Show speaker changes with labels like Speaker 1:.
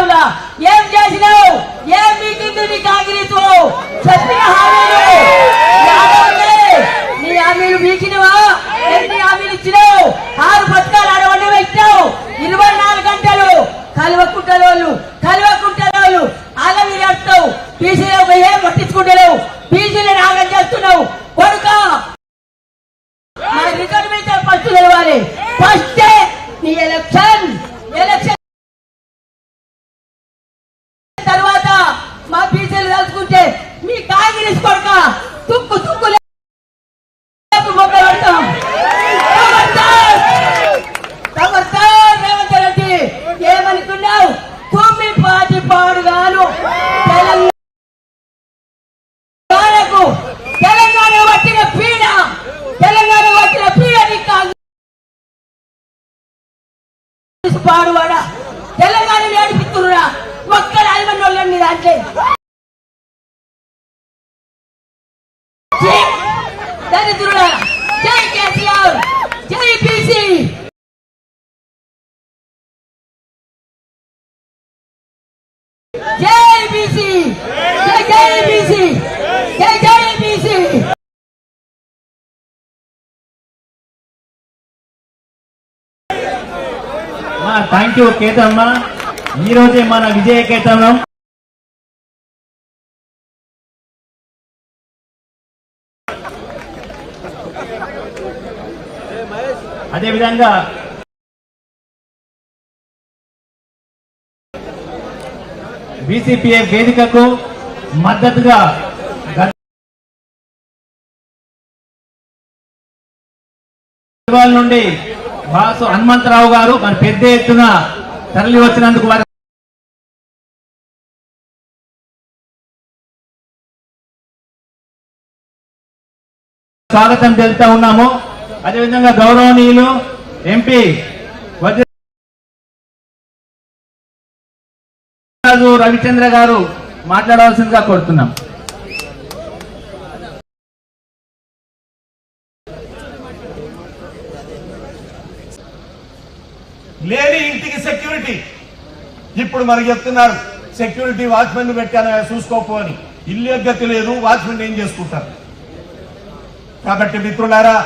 Speaker 1: దేవుడా ఏం చేసినావు? ఏం మీకింది నీ కాంగ్రీతో చెప్పిన హామీలు. నీ హామీలు మీకినవా ఎన్ని హామీలు ఇచ్చినావు? ఆరు పథకాలు అడవండి ఇచ్చావు ఇరవై నాలుగు గంటలు కలవకుంటలోళ్ళు కలవకుంటలోళ్ళు అలా మీరు అడుతావు బీసీలో ఏం పట్టించుకుంటారు బీసీలో నాగం చేస్తున్నావు. కొడుక రిజర్వేషన్ ఫస్ట్ తెలవాలి. ఫస్ట్ నీ ఎలక్షన్. కొడుక తుక్కు తుక్కు ఏమనుకున్నావు? తుమ్మి పాటి పాడుగాను. తెలంగాణకు తెలంగాణ పట్టిన పీడ. తెలంగాణ పట్టిన పీడని కాంగ్రెస్ పాడువాడ? తెలంగాణ నడిపిస్తున్నా ఒక్కడ ఐమన్ దాంట్లో. దరిద్రుడా జై కేసీఆర్ జై బీసీ జై బీసీ జై జై బీసీ జై జై బీసీ
Speaker 2: థ్యాంక్ యూ కేతమ్మ ఈ రోజే మన విజయ కేతనం అదేవిధంగా బీసీపీఏ వేదికకు మద్దతుగా నుండి బాసు హనుమంతరావు గారు మన పెద్ద ఎత్తున తరలి వచ్చినందుకు వారి స్వాగతం తెలుపుతా ఉన్నాము. అదేవిధంగా గౌరవనీయులు ఎంపీ రాజు రవిచంద్ర గారు మాట్లాడవలసిందిగా కోరుతున్నాం.
Speaker 3: లేని ఇంటికి సెక్యూరిటీ. ఇప్పుడు మనకు చెప్తున్నారు సెక్యూరిటీ వాచ్మెన్ పెట్టాను చూసుకోపు అని. ఇల్లు గతి లేదు వాచ్మెన్ ఏం చేసుకుంటారు? కాబట్టి మిత్రులారా